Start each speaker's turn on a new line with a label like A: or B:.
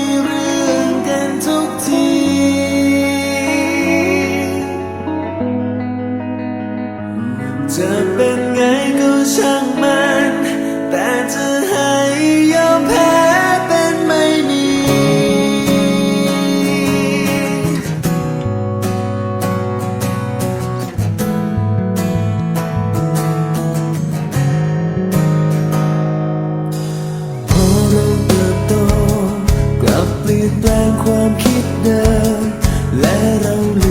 A: ี only